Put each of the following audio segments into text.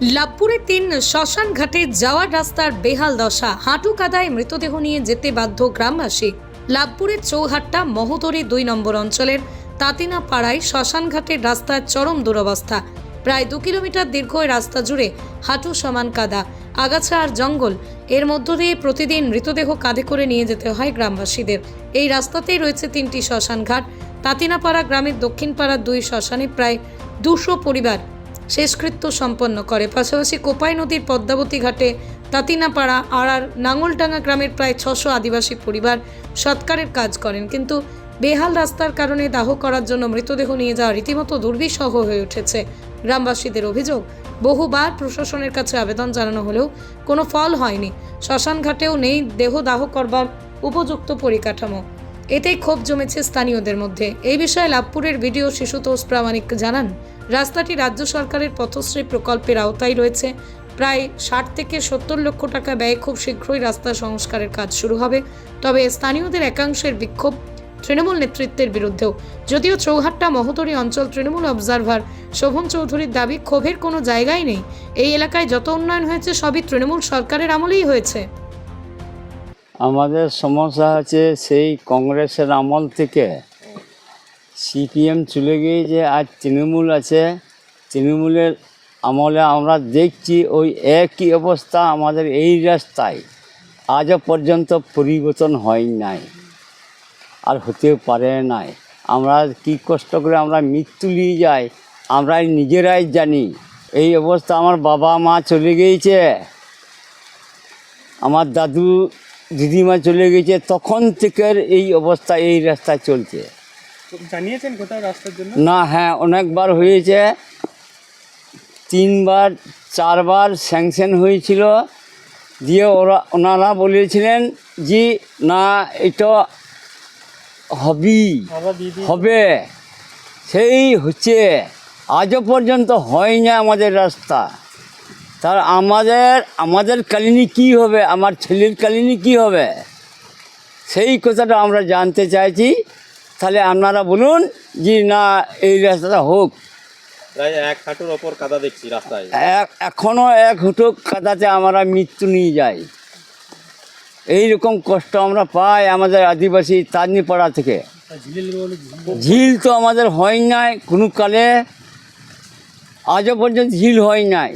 লাভপুরে তিন শ্মশান ঘাটে যাওয়ার রাস্তার বেহাল দশা। হাঁটু কাদায় মৃতদেহ নিয়ে যেতে বাধ্য গ্রামবাসী। লাভপুরের চৌহাট্টা মহতরি দুই নম্বর অঞ্চলের তাতিনা পাড়ায় শ্মশান ঘাটের রাস্তার চরম দুরবস্থা। প্রায় দু কিলোমিটার দীর্ঘ রাস্তা জুড়ে হাঁটু সমান কাদা। আগাছা আর জঙ্গল, এর মধ্য দিয়ে প্রতিদিন মৃতদেহ কাঁধে করে নিয়ে যেতে হয় গ্রামবাসীদের। এই রাস্তাতেই রয়েছে তিনটি শ্মশান ঘাট। তাতিনাপাড়া গ্রামের দক্ষিণ পাড়ার দুই শ্মশানে প্রায় দুশো পরিবার শেষকৃত্য সম্পন্ন করে। পাশাপাশি কোপাই নদীর পদ্মাবতী ঘাটে তাতিনাপাড়া, আড়ার নাঙ্গলডাঙ্গা গ্রামের প্রায় ছশো আদিবাসী পরিবার সৎকারের কাজ করেন। কিন্তু বেহাল রাস্তার কারণে দাহ করার জন্য মৃতদেহ নিয়ে যাওয়া রীতিমতো দুর্বিষহ হয়ে উঠেছে। গ্রামবাসীদের অভিযোগ, বহুবার প্রশাসনের কাছে আবেদন জানানো হলেও কোনো ফল হয়নি। শ্মশান ঘাটেও নেই দেহ দাহ করবার উপযুক্ত পরিকাঠামো। এতেই ক্ষোভ জমেছে স্থানীয়দের মধ্যে। এই বিষয়ে লাভপুরের ভিডিও শিশুতোষ প্রামাণিক জানান, রাস্তাটি রাজ্য সরকারের পথশ্রী প্রকল্পের আওতায় রয়েছে। প্রায় ষাট থেকে সত্তর লক্ষ টাকা ব্যয়ে খুব শীঘ্রই রাস্তা সংস্কারের কাজ শুরু হবে। তবে স্থানীয়দের একাংশের বিক্ষোভ তৃণমূল নেতৃত্বের বিরুদ্ধেও। যদিও চৌহাট্টা মহতরি অঞ্চল তৃণমূল অবজারভার শোভন চৌধুরীর দাবি, ক্ষোভের কোনো জায়গাই নেই। এই এলাকায় যত উন্নয়ন হয়েছে, সবই তৃণমূল সরকারের আমলেই হয়েছে। আমাদের সমস্যা আছে সেই কংগ্রেসের আমল থেকে সিপিএম চলে গিয়েছে আজ তৃণমূল আছে। তৃণমূলের আমলে আমরা দেখছি ওই একই অবস্থা আমাদের এই রাস্তায়। আজও পর্যন্ত পরিবর্তন হয় নাই আর হতে পারে নাই। আমরা কি কষ্ট করে আমরা মৃত্যু নিয়ে যাই আমরা নিজেরাই জানি। এই অবস্থা আমার বাবা মা চলে গিয়েছে। আমার দাদু দিদিমা চলে গেছে তখন থেকে এই অবস্থা এই রাস্তা চলছে। জানিয়েছেন কোথাও রাস্তার জন্য? না হ্যাঁ অনেকবার হয়েছে। তিনবার চারবার স্যাংশন হয়েছিল। দিয়ে ওরা ওনারা বলেছিলেন যে না এটা হবি হবে সেই হচ্ছে। আজও পর্যন্ত হয় না আমাদের রাস্তা। তার আমাদের আমাদের কালিনী কি হবে? আমার ছেলের কালিনী কি হবে? সেই কথাটা আমরা জানতে চাইছি। তাহলে আপনারা বলুন যে না এই রাস্তাটা হোক। প্রায় এক হাঁটুর ওপর কাদা দেখছি রাস্তায়। এক এখনও এক হুটো কাদাতে আমরা মৃত্যু নিয়ে যাই। এই রকম কষ্ট আমরা পাই আমাদের আদিবাসী তাজনিপাড়া থেকে। ঝিল তো আমাদের হয় নাই কোনো কালে। আজও পর্যন্ত ঝিল হয় নাই।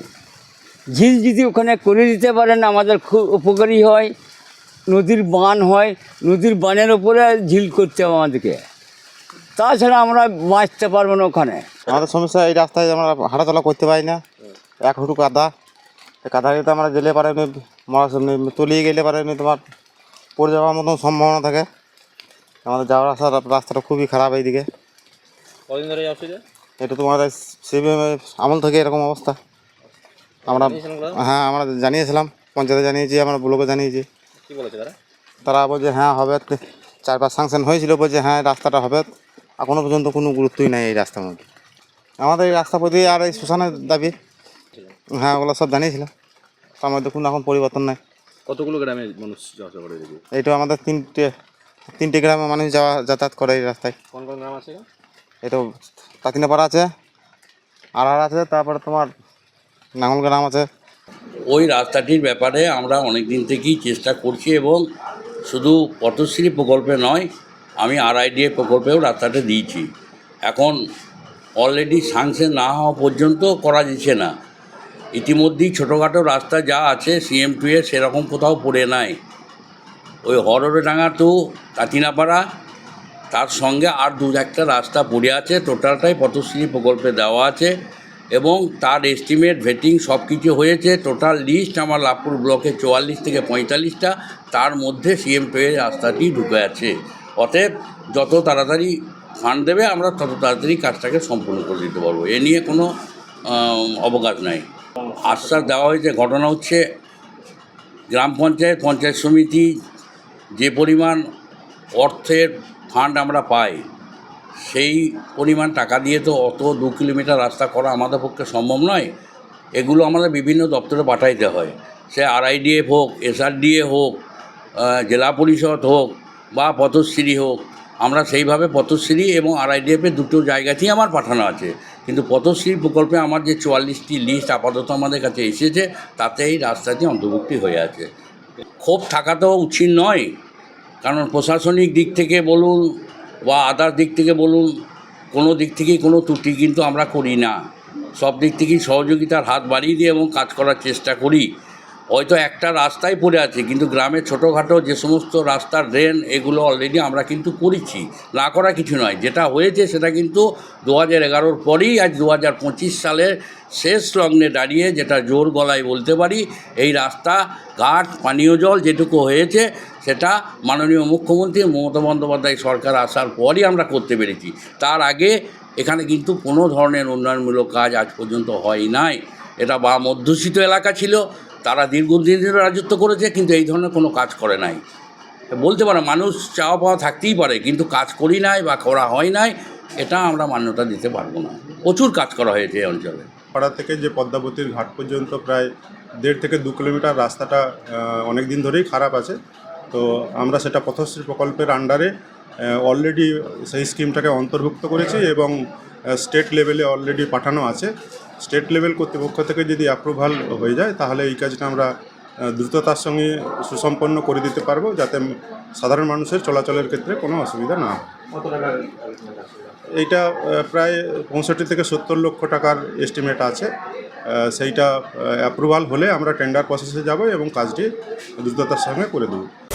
ঝিল যদি ওখানে করে দিতে পারেন আমাদের খুব উপকারী হয়। নদীর বান হয় নদীর বানের ওপরে ঝিল করতে হবে আমাদেরকে। তাছাড়া আমরা বাঁচতে পারব না ওখানে। আমাদের সমস্যা এই রাস্তায় আমরা হাঁটাচলা করতে পারি না। এক হুটু কাদা। এই কাদা তো আমরা গেলে পারে তলিয়ে গেলে পারে তোমার পড়ে যাওয়ার মতন সম্ভাবনা থাকে। আমাদের যাওয়ার রাস্তা রাস্তাটা খুবই খারাপ এইদিকে। কদিন ধরে এটা তোমার আমল থেকে এরকম অবস্থা। আমরা হ্যাঁ আমরা জানিয়েছিলাম পঞ্চায়েতে জানিয়েছি আমরা ব্লকে জানিয়েছি। তারা? বলছে হ্যাঁ হবে। চার পাঁচ সাংশন হয়েছিল বলছে হ্যাঁ রাস্তাটা হবে। এখনও পর্যন্ত কোনো গুরুত্বই নেই এই রাস্তার মধ্যে। আমাদের এই রাস্তা প্রতি আর এই শ্মশানের দাবি হ্যাঁ ওগুলো সব জানিয়েছিলাম তার মধ্যে কোনো এখন পরিবর্তন নাই। কতগুলো গ্রামের মানুষ যাওয়া করে এইটা আমাদের তিনটে তিনটে গ্রামের মানুষ যাওয়া যাতায়াত করে এই রাস্তায়। কোন কোন গ্রাম আছে এটা তাতিনাপাড়া আছে আড়ার আছে তারপরে তোমার নাঙ্গল গ্রাম আছে? ওই রাস্তাটির ব্যাপারে আমরা অনেক দিন থেকেই চেষ্টা করছি এবং শুধু পথশ্রী প্রকল্পে নয়, আমি আরআইডিএ প্রকল্পেও রাস্তাটা দিয়েছি। এখন অলরেডি সাংশন না হওয়া পর্যন্ত করা যাচ্ছে না। ইতিমধ্যেই ছোটোখাটো রাস্তা যা আছে সিএম টু এ সেরকম কোথাও পড়ে নাই। ওই হরডাঙ্গা টু কাতিনাপাড়া, তার সঙ্গে আর দু একটা রাস্তা পড়ে আছে, টোটালটাই পথশ্রী প্রকল্পে দেওয়া আছে। এবং তার এস্টিমেট ভেটিং সব কিছু হয়েছে। টোটাল লিস্ট আমার লাভপুর ব্লকে চুয়াল্লিশ থেকে পঁয়তাল্লিশটা। তার মধ্যে সিএম এর রাস্তাটি ঢুকে আছে। অতএব যত তাড়াতাড়ি ফান্ড দেবে, আমরা তত তাড়াতাড়ি কাজটাকে সম্পূর্ণ করে দিতে পারব। এ নিয়ে কোনো অবকাশ নাই। আশ্বাস দেওয়া হয়েছে, ঘটনা হচ্ছে, গ্রাম পঞ্চায়েত পঞ্চায়েত সমিতি যে পরিমাণ অর্থের ফান্ড আমরা পাই সেই পরিমাণ টাকা দিয়ে তো অত দু কিলোমিটার রাস্তা করা আমাদের পক্ষে সম্ভব নয়। এগুলো আমাদের বিভিন্ন দপ্তরে পাঠাইতে হয়। সে আরআইডিএফ হোক এসআরডিএ হোক জেলা পরিষদ হোক বা পথশ্রী হোক, আমরা সেইভাবে পথশ্রী এবং আরআইডিএফের দুটো জায়গাতেই আমার পাঠানো আছে। কিন্তু পথশ্রী প্রকল্পে আমার যে চুয়াল্লিশটি লিস্ট আপাতত আমাদের কাছে এসেছে, তাতে এই রাস্তাটি অন্তর্ভুক্তি হয়ে আছে। ক্ষোভ থাকা তো উচিত নয়। কারণ প্রশাসনিক দিক থেকে বলুন বা আদার দিক থেকে বলুন, কোনো দিক থেকেই কোনো ত্রুটি কিন্তু আমরা করি না। সব দিক থেকেই সহযোগিতার হাত বাড়িয়ে দিয়ে এবং কাজ করার চেষ্টা করি। হয়তো একটা রাস্তায় পড়ে আছে, কিন্তু গ্রামে ছোটোখাটো যে সমস্ত রাস্তার ড্রেন এগুলো অলরেডি আমরা কিন্তু করেছি। না করা কিছু নয়, যেটা হয়েছে সেটা কিন্তু দু হাজার এগারোর পরেই আজ দু হাজার পঁচিশ সালের শেষ লগ্নে দাঁড়িয়ে যেটা জোর গলায় বলতে পারি, এই রাস্তা, ঘাট, পানীয় জল যেটুকু হয়েছে সেটা মাননীয় মুখ্যমন্ত্রী মমতা বন্দ্যোপাধ্যায় সরকার আসার পরই আমরা করতে পেরেছি। তার আগে এখানে কিন্তু কোনো ধরনের উন্নয়নমূলক কাজ আজ পর্যন্ত হয় নাই। এটা বা মধ্যস্থিত এলাকা ছিল, তারা দীর্ঘদিন ধরে রাজত্ব করেছে, কিন্তু এই ধরনের কোনো কাজ করে নাই। বলতে পারে, মানুষ চাওয়া পাওয়া থাকতেই পারে, কিন্তু কাজ করি নাই বা করা হয় নাই, এটা আমরা মান্যতা দিতে পারব না। প্রচুর কাজ করা হয়েছে এই অঞ্চলে। পাড়া থেকে যে পদ্মাবতীর ঘাট পর্যন্ত প্রায় দেড় থেকে দু কিলোমিটার রাস্তাটা অনেক দিন ধরেই খারাপ আছে। তো আমরা সেটা পথশ্রী প্রকল্পের আন্ডারে অলরেডি সেই স্কিমটাকে অন্তর্ভুক্ত করেছি এবং স্টেট লেভেলে অলরেডি পাঠানো আছে। স্টেট লেভেল কর্তৃপক্ষ থেকে যদি অ্যাপ্রুভাল হয়ে যায় তাহলে এই কাজটা আমরা দ্রুততার সঙ্গে সুসম্পন্ন করে দিতে পারব যাতে সাধারণ মানুষের চলাচলের ক্ষেত্রে কোনো অসুবিধা না হয়। এইটা প্রায় পঁয়ষট্টি থেকে সত্তর লক্ষ টাকার এস্টিমেট আছে। সেইটা অ্যাপ্রুভাল হলে আমরা টেন্ডার প্রসেসে যাব এবং কাজটি দ্রুততার সঙ্গে করে দেবো।